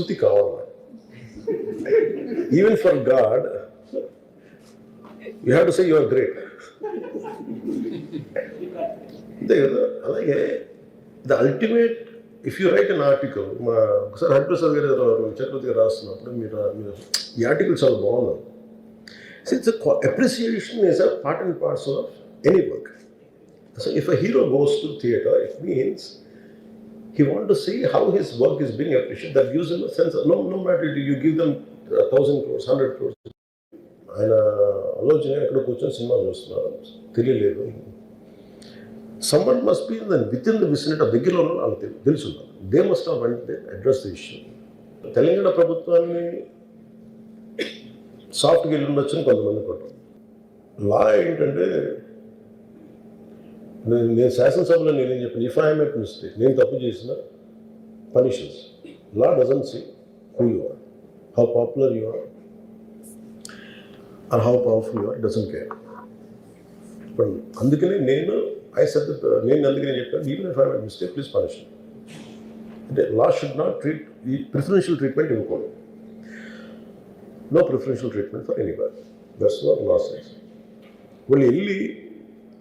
స్థుతి కావాలి even for God you have to say your great అంతే కదా అలాగే the ultimate if you write an article మా ఒకసారి హరిప్రసాద్ గారు ఎవరో చక్రవర్తి గారు రాస్తున్నప్పుడు మీరు మీరు ఈ ఆర్టికల్ చాలా బాగుంది. It's appreciation is a part and parts of any work so if a hero goes to theatre it means he want to see how his work is being appreciated. That gives him a sense of, no, no matter you give them a thousand crores, hundred crores. ఆయన ఆలోచన ఎక్కడ కూర్చొని cinema చూస్తున్నారు? తెలియలేదు. Someone must be done within the vicinity దగ్గరలో ఉన్న వాళ్ళకి తెలుసు they must have went address the issue Telangana ప్రభుత్వాన్ని సాఫ్ట్గా వెళ్ళి ఉండొచ్చని కొంతమంది కొట్టారు. లా ఏంటంటే నేను నేను శాసనసభలో నేనేం చెప్పాను? ఇఫ్ ఐ మేక్ మిస్టేక్ నేను తప్పు చేసిన punishments law doesn't see who you are how popular you are are how powerful you are doesn't care ఇప్పుడు అందుకనే నేను ఐ సెట్ నేను అందుకనే చెప్పాను even if I make mistake please punish అంటే లా షుడ్ నాట్ ట్రీట్ ఈ preferential treatment ఇవ్వకూడదు. No preferential treatment for any బర్ దట్స్ నాట్ లా సెన్స్ వాళ్ళు వెళ్ళి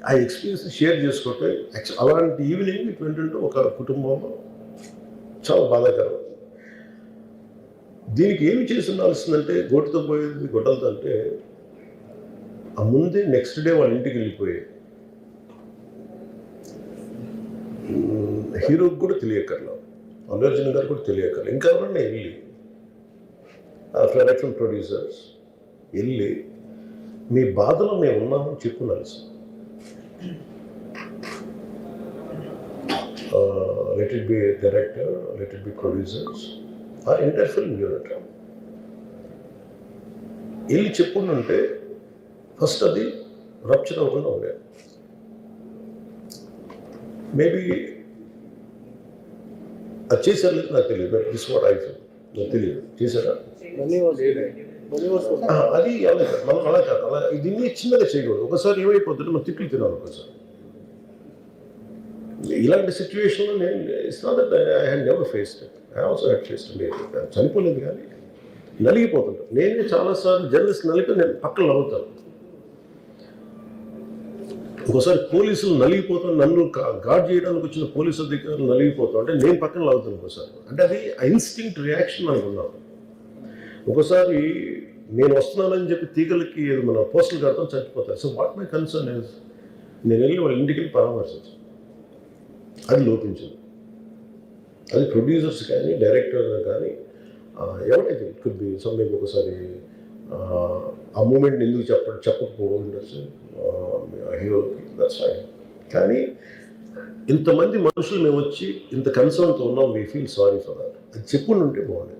ఆ ఎక్స్పీరియన్స్ షేర్ చేసుకుంటే అలాంటి ఈవినింగ్ ఇటు ఏంటంటే ఒక కుటుంబంలో చాలా బాధాకరం. దీనికి ఏమి చేసి ఉండాల్సిందంటే గోటుతో పోయేది గొడ్డలతో అంటే ఆ ముందే నెక్స్ట్ డే వాళ్ళ ఇంటికి వెళ్ళిపోయాయి హీరోకి కూడా తెలియకర్లా అల్లు అర్జున్ గారు కూడా తెలియకర్లా ఇంకా ఎవరన్నా వెళ్ళి ప్రొడక్షన్ ప్రొడ్యూసర్స్ వెళ్ళి మీ బాధలో మేము ఉన్నామని చెప్పున్నారు let it be director let it be producers ఆ ఎంటైర్ ఫిల్మ్ యూనిట్ వెళ్ళి చెప్పుంటే ఫస్ట్ అది రప్చర్ అవ్వకుండా ఉండే. మేబీ అది చేశారు లేదు నాకు తెలియదు but this what I feel నాకు తెలియదు. చేశారా? ఆ, అది అలా కాదు. మనం అలా కాదు. అలా దీన్ని చిన్నగా చేయకూడదు. ఒకసారి ఏమైపోతుంటే మనం తిట్లు తినాలి ఒకసారి. ఇలాంటి సిచ్యువేషన్లో నేను it's not that I had never faced I also had faced లేదు చనిపోలేదు కానీ నలిగిపోతుంటాను. నేనే చాలాసార్లు జర్నలిస్ట్ నలిపి నేను పక్కన నవ్వుతాను. ఒకసారి పోలీసులు నలిగిపోతాను నన్ను గార్డ్ చేయడానికి వచ్చిన పోలీసు అధికారులు నలిగిపోతాం అంటే నేను పక్కన లాగుతాను ఒకసారి. అంటే అది ఇన్స్టింక్ట్ రియాక్షన్ అనుకున్నాను ఒకసారి నేను వస్తున్నానని చెప్పి తీగలకి ఏదో మన పోస్టులు కడతాం చచ్చిపోతారు. So what my concern is నేను వెళ్ళి వాళ్ళ ఇంటికి వెళ్ళి పరామర్శించాను. అది లోపించింది. అది ప్రొడ్యూసర్స్ కానీ డైరెక్టర్ కానీ ఎవరైతే ఇట్ కుడ్ బి సమ్థింగ్ ఒకసారి ఆ, మూమెంట్ని మూమెంట్ ఎందుకు చెప్ప చెప్పకపోవడం ఉండొచ్చు. హీరోకి దట్స్ ఫైన్ కానీ ఇంతమంది మనుషులు మేము వచ్చి ఇంత కన్సర్న్తో ఉన్నాం we feel sorry for that అది చెప్పుకుంటుంటే ఉంటే బాగుండేది.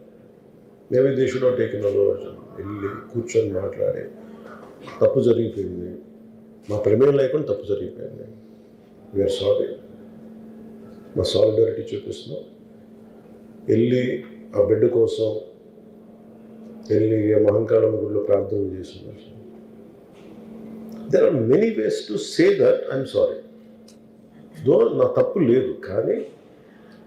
మేమే దే షుడ్ టేకిన్ వెళ్ళి కూర్చొని మాట్లాడి తప్పు జరిగిపోయింది. మా ప్రమేయం లేకుండా తప్పు జరిగిపోయింది. వీఆర్ సారీ మా సాలిడారిటీ చూపిస్తున్నాం. వెళ్ళి ఆ బిడ్డ కోసం వెళ్ళి మహంకాళం గుడిలో ప్రార్థన చేస్తున్నారు. There are many ways to say that I'm sorry though నా తప్పు లేదు కానీ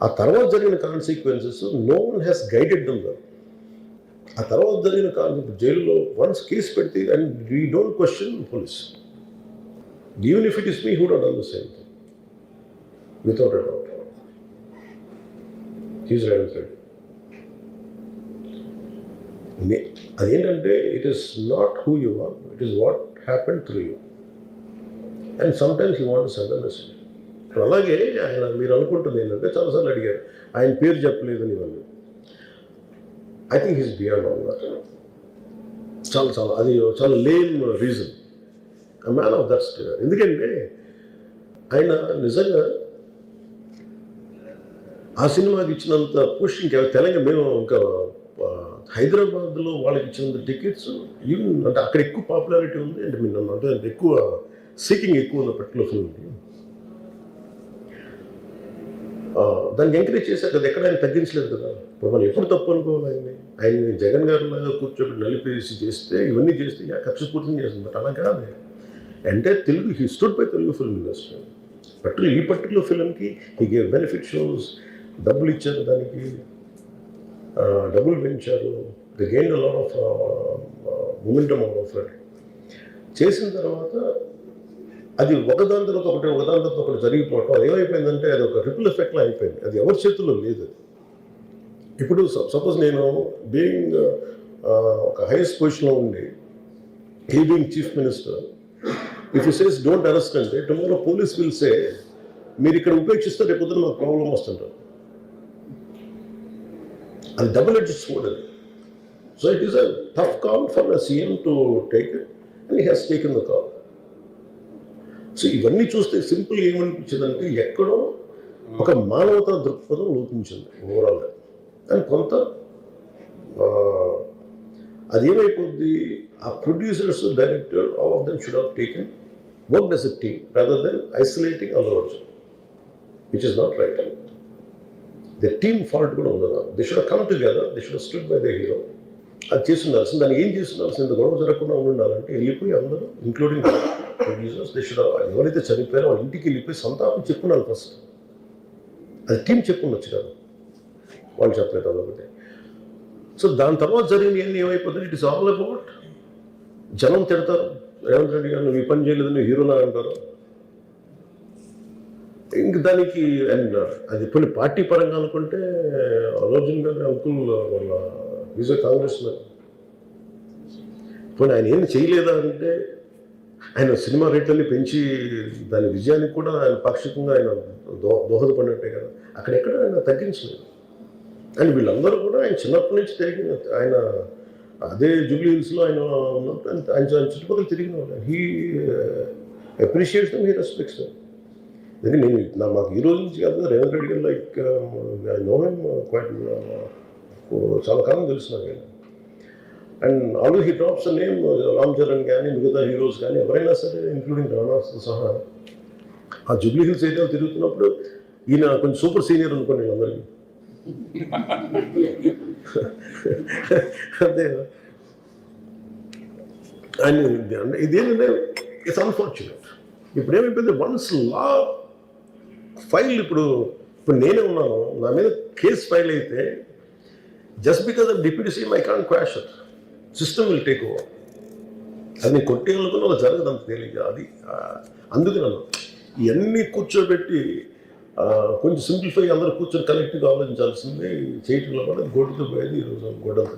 ఆ తర్వాత జరిగిన consequences no one has guided them well ఆ తర్వాత జరిగిన కాన్ జైల్లో వన్స్ కేసు పెడితే and we don't question police even if it is me who had done the same thing without a doubt he's right అదేంటంటే it is not who you are it is what happen through you and sometimes you want send a message ఇప్పుడు అలాగే ఆయన మీరు అనుకుంటుంది ఏంటంటే చాలాసార్లు అడిగారు ఆయన పేరు చెప్పలేదని ఇవన్నీ. I think his beyond all that చాలా చాలా అది చాలా lame reason man of that ఎందుకంటే ఆయన నిజంగా ఆ సినిమాకి ఇచ్చినంత పుష్ ఇంకా తెలంగాణ మేము ఇంకా హైదరాబాద్లో వాళ్ళకి ఇచ్చినంత టికెట్స్ ఈవెన్ అంటే అక్కడ ఎక్కువ పాపులారిటీ ఉంది. అంటే మీరు నన్ను అంటే ఎక్కువ సీకింగ్ ఎక్కువ ఉన్న పర్టికులర్ ఫిల్మ్కి దాన్ని ఎంకరేజ్ చేశారు కదా ఎక్కడ ఆయన తగ్గించలేదు కదా. ఇప్పుడు మనం ఎప్పుడు తప్పు అనుకోవాలి ఆయన్ని? ఆయన్ని జగన్ గారి లాగా కూర్చోబెట్టి నలిపేసి చేస్తే ఇవన్నీ చేస్తే ఖర్చు పూర్తి చేస్తుంది. అలా కాదు. అంటే Telugu he stood by Telugu film industry particular ఈ పర్టికులర్ ఫిల్మ్కి హీ గేవ్ బెనిఫిట్ షోస్ డబ్బులు ఇచ్చారు దానికి. డబ్బులు పెంచారు. The gain lot of momentum of చేసిన తర్వాత అది ఒకదాని తర్వాత ఒకటి ఒకదాని తర్వాత ఒకటి జరిగిపోవటం అది ఏమైపోయిందంటే అది ఒక రిపుల్ ఎఫెక్ట్లో అయిపోయింది. అది ఎవరి చేతుల్లో లేదు అది. ఇప్పుడు సపోజ్ నేను బీయింగ్ ఒక హైయెస్ట్ పొజిషన్లో ఉండి he being chief minister if you says don't arrest అంటే టుమారో పోలీస్ విల్ సే మీరు ఇక్కడ ఉపేక్షిస్తే రేపు పొద్దున మాకు ప్రాబ్లం వస్తుంటారు. అది డబుల్ ఎడ్జ్ కూడా so it is a tough call for a CM to take and he has taken the call so ఇవన్నీ చూస్తే సింపుల్ ఏమనిపించిందంటే ఎక్కడో ఒక మానవతా దృక్పథం లోపించింది ఓవరాల్గా కానీ కొంత అదేమైపోద్ది అది ఆ producers director all of them should have taken work does it team rather than isolating others which is not right the team fault కూడా ఉండదు. They should come together they should stood by the hero అది చేస్తుండాల్సింది దాన్ని ఏం చేస్తుండాల్సింది గొడవ జరగకుండా ఉండాలంటే వెళ్ళిపోయి అందరూ ఇంక్లూడింగ్ ప్రొడ్యూసర్స్ దే షుడ్ ఎవరైతే చనిపోయారో వాళ్ళ ఇంటికి వెళ్ళిపోయి సంతాపం చెప్పున్నారు ఫస్ట్. అది టీం చెప్పుకుని కదా వాళ్ళు చెప్పలేదు అదొకటి సో దాని తర్వాత జరిగినవన్నీ ఏమైపోతుంది? ఇట్ ఇస్ ఆల్ అబౌట్ జనం తిడతారు. రేవంత్ రెడ్డి గారు నువ్వు ఈ పని చేయలేదని హీరోనా అంటారు. ఇంక దానికి అండ్ అది కొన్ని పార్టీ పరంగా అనుకుంటే అర్జున్ గారి అంకుల్ వాళ్ళ ఈజ్ కాంగ్రెస్ మ్యాన్ ఆయన ఏం చేయలేదా అంటే ఆయన సినిమా రేట్లని పెంచి దాని విజయానికి కూడా ఆయన పాక్షికంగా ఆయన దో దోహదపడినట్టే కదా. అక్కడెక్కడ ఆయన తగ్గించలేదు. అండ్ వీళ్ళందరూ కూడా ఆయన చిన్నప్పటి నుంచి తిరిగిన ఆయన అదే జూబ్లీ హిల్స్లో ఆయన ఉన్నప్పుడు ఆయన ఆయన చుట్టుపక్కల తిరిగిన వాళ్ళు హీ అప్రిషియేట్స్ హీ రెస్పెక్ట్స్ ఎందుకంటే నేను నా మాకు ఈ రోజు నుంచి కాదు Revanth Reddy garu like I know him quite చాలా కాలం తెలుసు నాకు ఆయన. And always he drops name Ram Charan కానీ మిగతా హీరోస్ కానీ ఎవరైనా సరే ఇంక్లూడింగ్ రాణాస్తో సహా. ఆ జూబ్లీ హిల్స్ ఏరియాలో తిరుగుతున్నప్పుడు ఈయన కొంచెం సూపర్ సీనియర్ అనుకోండి అందరికీ. అదే. అండ్ ఇదేంటంటే ఇట్స్ అన్ఫార్చునేట్ ఇప్పుడు ఏమైపోయింది వన్స్ లా ఫైల్ ఇప్పుడు ఇప్పుడు నేనే ఉన్నాను నా మీద కేసు ఫైల్ అయితే just because of deputy CM I can question system will take over అది నేను కొట్టేయాలనుకున్న అలా జరగదు అంత తేలిగ్గా అది అందుకే నన్ను ఇవన్నీ కూర్చోబెట్టి కొంచెం సింప్లిఫై అందరూ కూర్చొని కలెక్టివ్గా ఆలోచించాల్సింది చేయటంలో కూడా గొడ్డుతో పోయేది ఈరోజు గొడ్డలతో